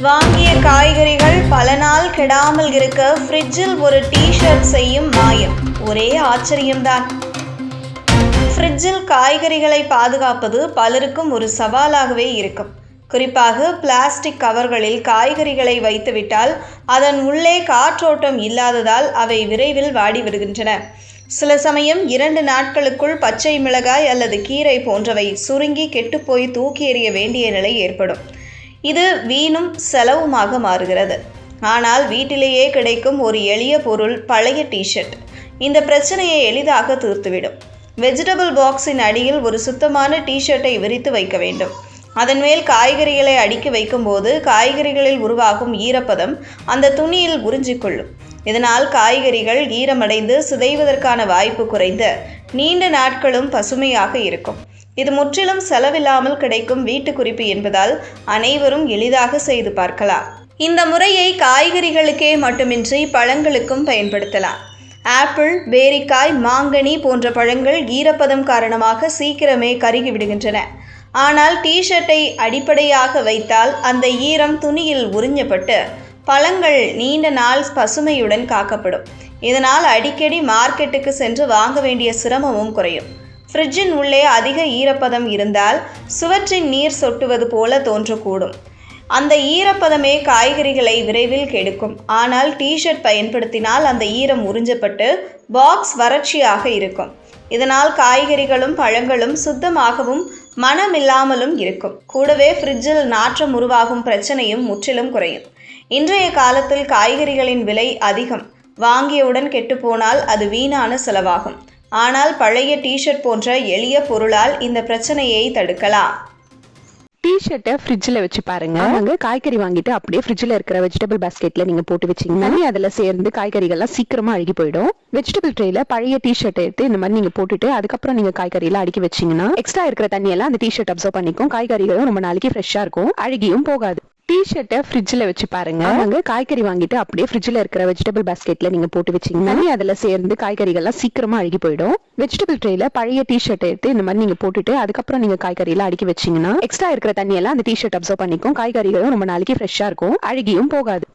வாங்கிய காய்கறிகள் பல நாள் கெடாமல் இருக்க ஃப்ரிட்ஜில் ஒரு டிஷர்ட் செய்யும் மாயம். ஒரே ஆச்சரியம்தான். ஃப்ரிட்ஜில் காய்கறிகளை பாதுகாப்பது பலருக்கும் ஒரு சவாலாகவே இருக்கும். குறிப்பாக பிளாஸ்டிக் கவர்களில் காய்கறிகளை வைத்துவிட்டால் அதன் உள்ளே காற்றோட்டம் இல்லாததால் அவை விரைவில் வாடி விடுகின்றன சில சமயம் இரண்டு நாட்களுக்குள் பச்சை மிளகாய் அல்லது கீரை போன்றவை சுருங்கி கெட்டுப்போய் தூக்கி எறிய வேண்டிய நிலை ஏற்படும். இது வீணும் செலவுமாக மாறுகிறது. ஆனால் வீட்டிலேயே கிடைக்கும் ஒரு எளிய பொருள் பழைய டிஷர்ட் இந்த பிரச்சனையை எளிதாக தீர்த்துவிடும். வெஜிடபிள் பாக்ஸின் அடியில் ஒரு சுத்தமான டிஷர்ட்டை விரித்து வைக்க வேண்டும். அதன் மேல் காய்கறிகளை அடுக்கி வைக்கும்போது காய்கறிகளில் உருவாகும் ஈரப்பதம் அந்த துணியில் உறிஞ்சிக்கொள்ளும் இதனால் காய்கறிகள் ஈரமடைந்து சிதைவதற்கான வாய்ப்பு குறைந்து நீண்ட நாட்களும் பசுமையாக இருக்கும். இது முற்றிலும் செலவில்லாமல் கிடைக்கும் வீட்டு குறிப்பு என்பதால் அனைவரும் எளிதாக செய்து பார்க்கலாம். இந்த முறையை காய்கறிகளுக்கே மட்டுமின்றி பழங்களுக்கும் பயன்படுத்தலாம். ஆப்பிள் பேரிக்காய் மாங்கனி போன்ற பழங்கள் ஈரப்பதம் காரணமாக சீக்கிரமே கருகி விடுகின்றன. ஆனால் டிஷர்ட்டை அடிப்படையாக வைத்தால் அந்த ஈரம் துணியில் உறிஞ்சப்பட்டு பழங்கள் நீண்ட நாள் பசுமையுடன் காக்கப்படும். இதனால் அடிக்கடி மார்க்கெட்டுக்கு சென்று வாங்க வேண்டிய சிரமமும் குறையும். ஃப்ரிட்ஜின் உள்ளே அதிக ஈரப்பதம் இருந்தால் சுவற்றின் நீர் சொட்டுவது போல தோன்றக்கூடும். அந்த ஈரப்பதமே காய்கறிகளை விரைவில் கெடுக்கும். ஆனால் டிஷர்ட் பயன்படுத்தினால் அந்த ஈரம் உறிஞ்சப்பட்டு பாக்ஸ் வறட்சியாக இருக்கும். இதனால் காய்கறிகளும் பழங்களும் சுத்தமாகவும் மனமில்லாமலும் இருக்கும். கூடவே ஃப்ரிட்ஜில் நாற்றம் உருவாகும் பிரச்சனையும் முற்றிலும் குறையும். இன்றைய காலத்தில் காய்கறிகளின் விலை அதிகம். வாங்கியவுடன் கெட்டுப்போனால் அது வீணான செலவாகும். ஆனால் பழைய டீ-ஷர்ட் போன்ற எளிய பொருளால் இந்த பிரச்சனையை தடுக்கலாம். டிஷர்ட்டை ஃப்ரிட்ஜில் வச்சு பாருங்க. அங்க காய்கறி வாங்கிட்டு அப்படியே ஃப்ரிட்ஜில் இருக்கிற வெஜிடபிள் பாஸ்கெட்ல நீங்க போட்டு வச்சீங்கன்னா அதுல சேர்ந்து காய்கறிகள்லாம் சீக்கிரமா அழுகி போயிடும். வெஜிடபிள் ட்ரேல பழைய டிஷர்ட் எடுத்து இந்த மாதிரி நீங்க போட்டுட்டு அதுக்கப்புறம் நீங்க காய்கறி எல்லாம் அடுக்கி வச்சீங்கன்னா எக்ஸ்ட்ரா இருக்கிற தண்ணி எல்லாம் அந்த டிஷர்ட் அப்சர்வ் பண்ணிக்கும். காய்கறிகளும் ரொம்ப நாளைக்கு ஃப்ரெஷ்ஷா இருக்கும். அழுகியும் போகாது. டிஷர்ட்டை ஃப்ரிட்ஜில் வச்சு பாருங்க. அங்க காய்கறி வாங்கிட்டு அப்படியே ஃப்ரிட்ஜில் இருக்கிற வெஜிடபிள் பாஸ்கெட்ல நீங்க போட்டு வச்சீங்கன்னா அதுல சேர்ந்து காய்கறிகள்லாம் சீக்கிரமா அழுகி போயிடும். வெஜிடபிள் ட்ரேல பழைய டிஷர்ட் எடுத்து இந்த மாதிரி நீங்க போட்டுட்டு அதுக்கப்புறம் நீங்க காய்கறி எல்லாம் அடுக்கி வச்சீங்கன்னா எக்ஸ்ட்ரா இருக்கிற தண்ணி எல்லாம் அந்த டிஷர்ட் அப்சர்வ் பண்ணிக்கும். காய்கறிகளும் ரொம்ப நாளைக்கு ஃப்ரெஷ்ஷா இருக்கும். அழுகியும் போகாது.